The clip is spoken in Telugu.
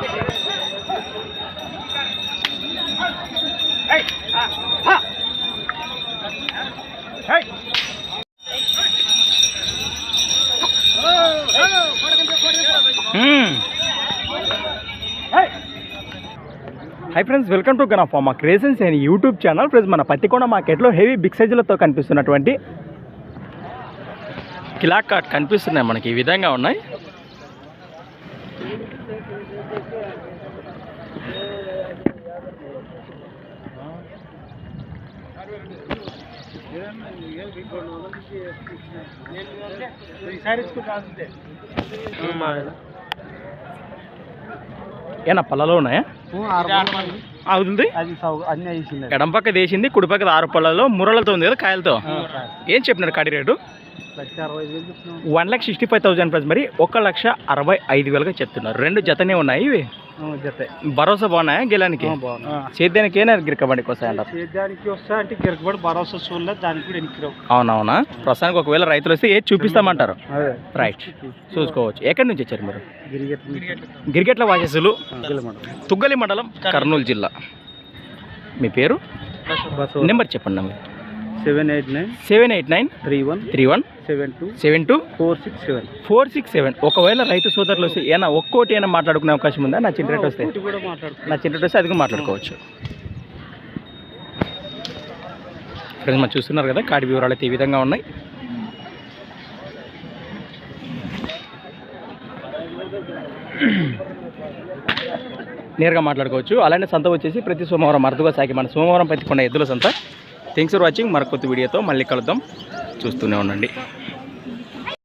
హై ఫ్రెండ్స్ వెల్కమ్ టు గనా ఫార్మా క్రేజెన్స్ అండ్ యూట్యూబ్ ఛానల్ ఫ్రెండ్స్ మన పత్తికొండ మార్కెట్లో హెవీ బిగ్ సైజులతో కనిపిస్తున్నటువంటి కిలాక్ కాట్ కనిపిస్తున్నాయి మనకి ఈ విధంగా ఉన్నాయి ఏనా పళ్ళలో ఉన్నాయా? అవుతుంది వేసింది ఎడం పక్క దేసింది కుడి ఆరు పళ్ళలో మురళతో ఉంది కదా కాయలతో. ఏం చెప్పినారు కాడి rate? Lakh one lakh sixty five thousand price మరి ఒక లక్ష అరవై ఐదు వేలుగా చెప్తున్నారు. రెండు జతనే ఉన్నాయి ఇవి? జతే. భరోసా బాగున్నాయా గెలానికి? సేద్యానికి ఏనా గిరకబండికి వస్తాయంటారు సేద్యానికి వస్తా అంటే గిరకబడి భరోసా చూడలేదు దానికి కూడా ఎన్నికిరావు అవునవునా? ప్రస్తుతానికి ఒకవేళ రైతులు వస్తే ఏది చూపిస్తామంటారు? రైట్ చూసుకోవచ్చు. ఎక్కడి నుంచి వచ్చారు మీరు? గిరిగెట్ గిరికెట్ల వాసస్సులు తుగ్గలి మండలం కర్నూలు జిల్లా. మీ పేరు? నెంబర్ చెప్పండి మీరు seven eight nine seven eight nine three one three one seven two seven two four six seven four six seven. ఒకవేళ రైతు సోదరులు వస్తే ఏనా ఒక్కోటి అయినా మాట్లాడుకునే అవకాశం ఉందా? నా చిన్న రేట్ వస్తే. నా చిన్న రేట్ వస్తే అది కూడా మాట్లాడుకోవచ్చు. ఫ్రెండ్స్ మనం చూస్తున్నారు కదా కాడి వివరాలు అయితే ఈ విధంగా ఉన్నాయి. నేరుగా మాట్లాడుకోవచ్చు. అలానే సంత వచ్చేసి ప్రతి సోమవారం అరుదుగా సాగి మన సోమవారం పత్తికొండ ఎద్దుల సంత. థ్యాంక్స్ ఫర్ వాచింగ్ మరొక వీడియోతో మళ్ళీ కలుద్దాం. చూస్తూనే ఉండండి.